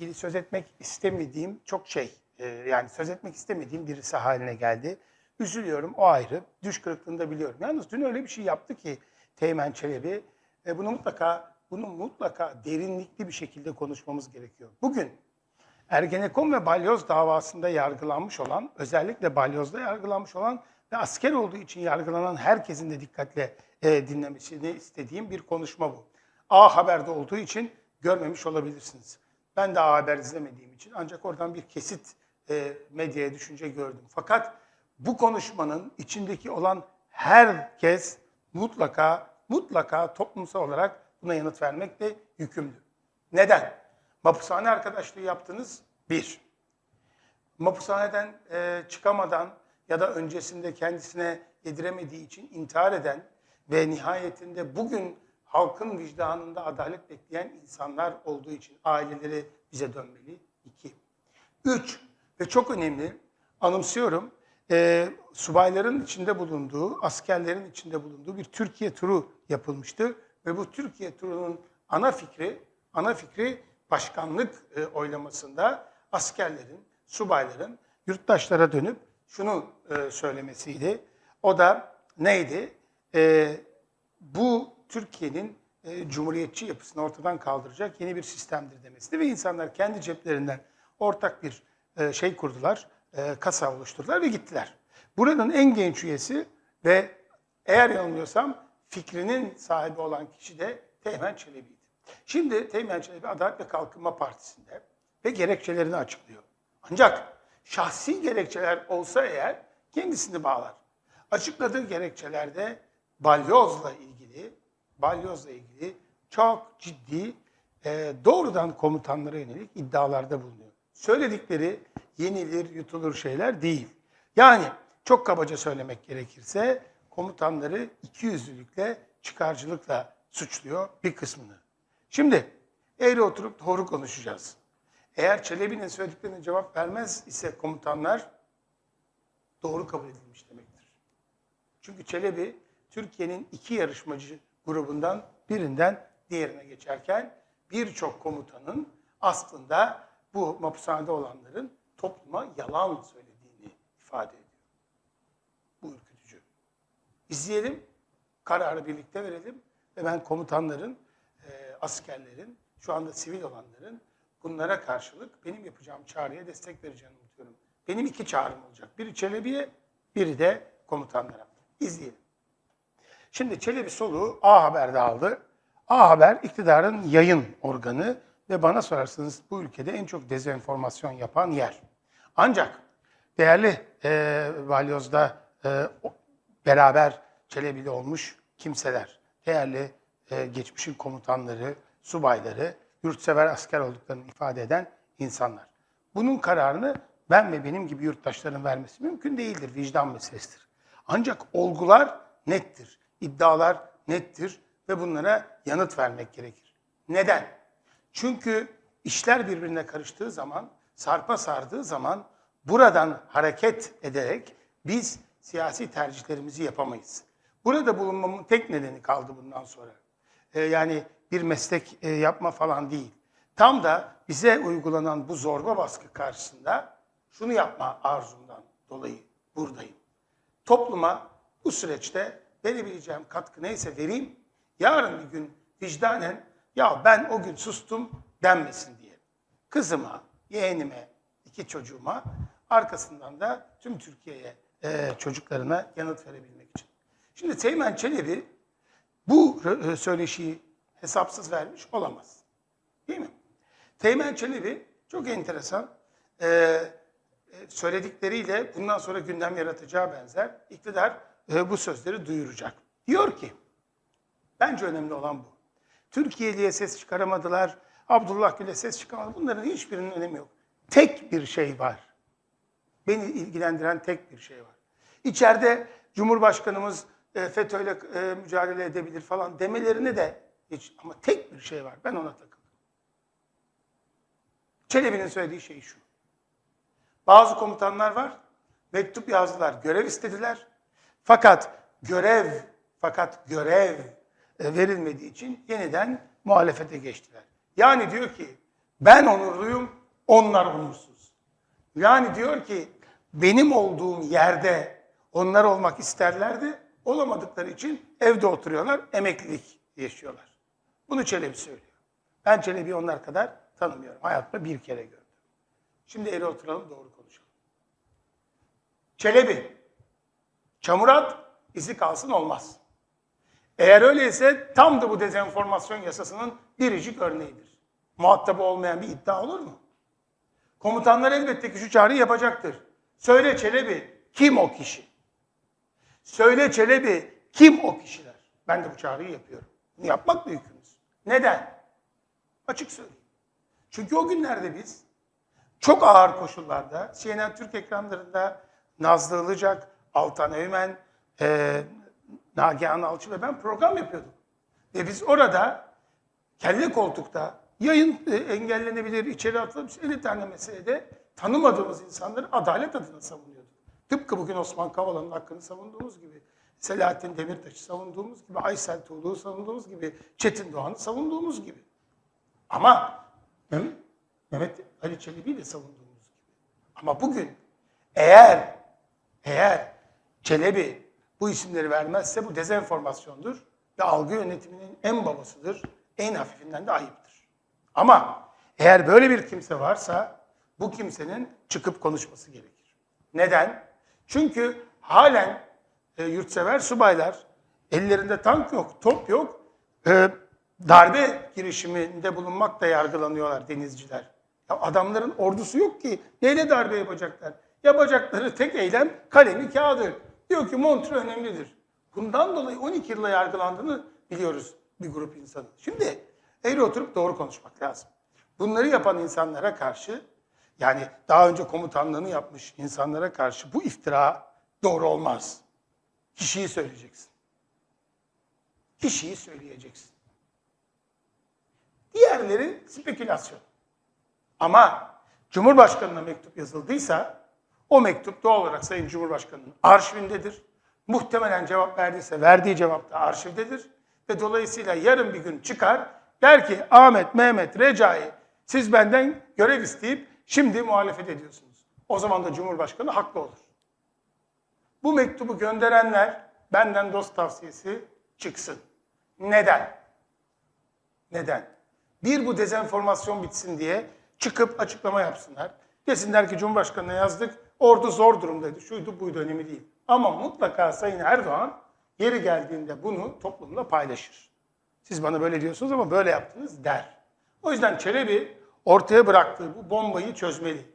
ilgili söz etmek istemediğim çok şey, e, yani söz etmek istemediğim birisi haline geldi. Üzülüyorum, o ayrı. Düş kırıklığını biliyorum. Yalnız dün öyle bir şey yaptı ki Teğmen Çelebi, e, bunu mutlaka, bunu mutlaka derinlikli bir şekilde konuşmamız gerekiyor. Bugün Ergenekon ve Balyoz davasında yargılanmış olan, özellikle Balyoz'da yargılanmış olan ve asker olduğu için yargılanan herkesin de dikkatle e, dinlemesini istediğim bir konuşma bu. A Haber'de olduğu için görmemiş olabilirsiniz. Ben de Haber izlemediğim için ancak oradan bir kesit e, medyaya düşünce gördüm. Fakat bu konuşmanın içindeki olan herkes mutlaka mutlaka toplumsal olarak buna yanıt vermekle yükümlü. Neden? Mapushane arkadaşlığı yaptınız. Bir. Mapushaneden e, çıkamadan ya da öncesinde kendisine yediremediği için intihar eden ve nihayetinde bugün halkın vicdanında adalet bekleyen insanlar olduğu için aileleri bize dönmeli. İki. Üç ve çok önemli anımsıyorum e, subayların içinde bulunduğu, askerlerin içinde bulunduğu bir Türkiye turu yapılmıştı ve bu Türkiye turunun ana fikri, ana fikri başkanlık e, oylamasında askerlerin, subayların yurttaşlara dönüp şunu e, söylemesiydi. O da neydi? E, bu Türkiye'nin e, cumhuriyetçi yapısını ortadan kaldıracak yeni bir sistemdir demesiydi ve insanlar kendi ceplerinden ortak bir e, şey kurdular, e, kasa oluşturdular ve gittiler. Buranın en genç üyesi ve eğer yanılmıyorsam fikrinin sahibi olan kişi de Teğmen Çelebi'ydi. Şimdi Teğmen Çelebi Adalet ve Kalkınma Partisi'nde ve gerekçelerini açıklıyor. Ancak şahsi gerekçeler olsa eğer kendisini bağlar. Açıkladığı gerekçelerde balyozla ilgili, balyozla ilgili çok ciddi e, doğrudan komutanlara yönelik iddialarda bulunuyor. Söyledikleri yenilir, yutulur şeyler değil. Yani çok kabaca söylemek gerekirse komutanları ikiyüzlülükle, çıkarcılıkla suçluyor bir kısmını. Şimdi eğri oturup doğru konuşacağız. Eğer Çelebi'nin söylediklerine cevap vermez ise komutanlar doğru kabul edilmiş demektir. Çünkü Çelebi Türkiye'nin iki yarışmacı grubundan birinden diğerine geçerken birçok komutanın aslında bu mapushanede olanların topluma yalan söylediğini ifade ediyor. Bu ürkütücü. İzleyelim, kararı birlikte verelim ve ben komutanların, e, askerlerin, şu anda sivil olanların bunlara karşılık benim yapacağım çağrıya destek vereceğini umuyorum. Benim iki çağrım olacak. Biri Çelebi'ye, biri de komutanlara. İzleyelim. Şimdi Çelebi soluğu A Haber'de aldı. A Haber iktidarın yayın organı ve bana sorarsanız bu ülkede en çok dezenformasyon yapan yer. Ancak değerli e, Balyoz'da e, beraber Çelebi'li olmuş kimseler, değerli e, geçmişin komutanları, subayları, yurtsever asker olduklarını ifade eden insanlar. Bunun kararını ben ve benim gibi yurttaşların vermesi mümkün değildir, vicdan meselesidir. Ancak olgular nettir, iddialar nettir ve bunlara yanıt vermek gerekir. Neden? Çünkü işler birbirine karıştığı zaman, sarpa sardığı zaman buradan hareket ederek biz siyasi tercihlerimizi yapamayız. Burada bulunmamın tek nedeni kaldı bundan sonra. Ee, yani bir meslek e, yapma falan değil. Tam da bize uygulanan bu zorba baskı karşısında şunu yapma arzumdan dolayı buradayım. Topluma bu süreçte verebileceğim katkı neyse vereyim. Yarın bir gün vicdanen ya ben o gün sustum denmesin diye. Kızıma, yeğenime, iki çocuğuma arkasından da tüm Türkiye'ye e, çocuklarına yanıt verebilmek için. Şimdi Teğmen Çelebi bu e, söyleşiyi hesapsız vermiş olamaz. Değil mi? Teğmen Çelebi çok enteresan e, e, söyledikleriyle bundan sonra gündem yaratacağı benzer iktidar e, bu sözleri duyuracak. Diyor ki, bence önemli olan bu. Türkiye'liye ses çıkaramadılar, Abdullah Gül'e ses çıkaramadı. Bunların hiçbirinin önemi yok. Tek bir şey var. Beni ilgilendiren tek bir şey var. İçeride Cumhurbaşkanımız e, FETÖ'yle e, mücadele edebilir falan demelerine de hiç ama tek bir şey var. Ben ona takıldım. Çelebi'nin söylediği şey şu. Bazı komutanlar var. Mektup yazdılar, görev istediler. Fakat görev, fakat görev e, verilmediği için yeniden muhalefete geçtiler. Yani diyor ki Ben onurluyum, onlar onursuz. Yani diyor ki benim olduğum yerde onlar olmak isterlerdi. Olamadıkları için evde oturuyorlar, emeklilik yaşıyorlar. Bunu Çelebi söylüyor. Ben Çelebi'yi onlar kadar tanımıyorum. Hayatımda bir kere gördüm. Şimdi eğri oturalım doğru konuşalım. Çelebi, çamur at, izi kalsın olmaz. Eğer öyleyse tam da bu dezenformasyon yasasının biricik örneğidir. Muhatabı olmayan bir iddia olur mu? Komutanlar elbette ki şu çağrıyı yapacaktır. Söyle Çelebi, kim o kişi? Söyle Çelebi, kim o kişiler? Ben de bu çağrıyı yapıyorum. Bunu yapmakla yükümüz. Neden? Açık söyleyeyim. Çünkü o günlerde biz çok ağır koşullarda CNN Türk ekranlarında Nazlı Ilıcak, Altan Öğmen, e, Nagihan Alçı ve ben program yapıyorduk. Ve biz orada kelle koltukta yayın e, engellenebilir, içeri atılabilir 50 tane meselede tanımadığımız insanları adalet adına savunuyorduk. Tıpkı bugün Osman Kavala'nın hakkını savunduğumuz gibi, Selahattin Demirtaş'ı savunduğumuz gibi, Aysel Tuğlu'yu savunduğumuz gibi, Çetin Doğan'ı savunduğumuz gibi. Ama Mehmet, Mehmet Ali Çelebi'yi de savunduğumuz gibi. Ama bugün eğer eğer Çelebi bu isimleri vermezse bu dezenformasyondur ve algı yönetiminin en babasıdır, en hafifinden de ayıptır. Ama eğer böyle bir kimse varsa bu kimsenin çıkıp konuşması gerekir. Neden? Çünkü halen e, yurtsever subaylar ellerinde tank yok, top yok, e, darbe girişiminde bulunmakla yargılanıyorlar denizciler. Ya adamların ordusu yok ki neyle darbe yapacaklar? Yapacakları tek eylem kalemi kağıdı. Diyor ki Montre önemlidir. Bundan dolayı 12 yılla yargılandığını biliyoruz bir grup insanın. Şimdi eğri oturup doğru konuşmak lazım. Bunları yapan insanlara karşı yani daha önce komutanlığını yapmış insanlara karşı bu iftira doğru olmaz. Kişiyi söyleyeceksin. Kişiyi söyleyeceksin. Diğerleri spekülasyon. Ama Cumhurbaşkanı'na mektup yazıldıysa o mektup doğal olarak Sayın Cumhurbaşkanı'nın arşivindedir. Muhtemelen cevap verdiyse verdiği cevap da arşivdedir. Ve dolayısıyla yarın bir gün çıkar der ki Ahmet, Mehmet, Recai siz benden görev isteyip şimdi muhalefet ediyorsunuz. O zaman da Cumhurbaşkanı haklı olur. Bu mektubu gönderenler benden dost tavsiyesi çıksın. Neden? Neden? Bir bu dezenformasyon bitsin diye çıkıp açıklama yapsınlar. Desinler ki Cumhurbaşkanı'na yazdık, ordu zor durumdaydı, şuydu buydu önemli değil. Ama mutlaka Sayın Erdoğan yeri geldiğinde bunu toplumla paylaşır. Siz bana böyle diyorsunuz ama böyle yaptınız der. O yüzden Çelebi ortaya bıraktığı bu bombayı çözmeli.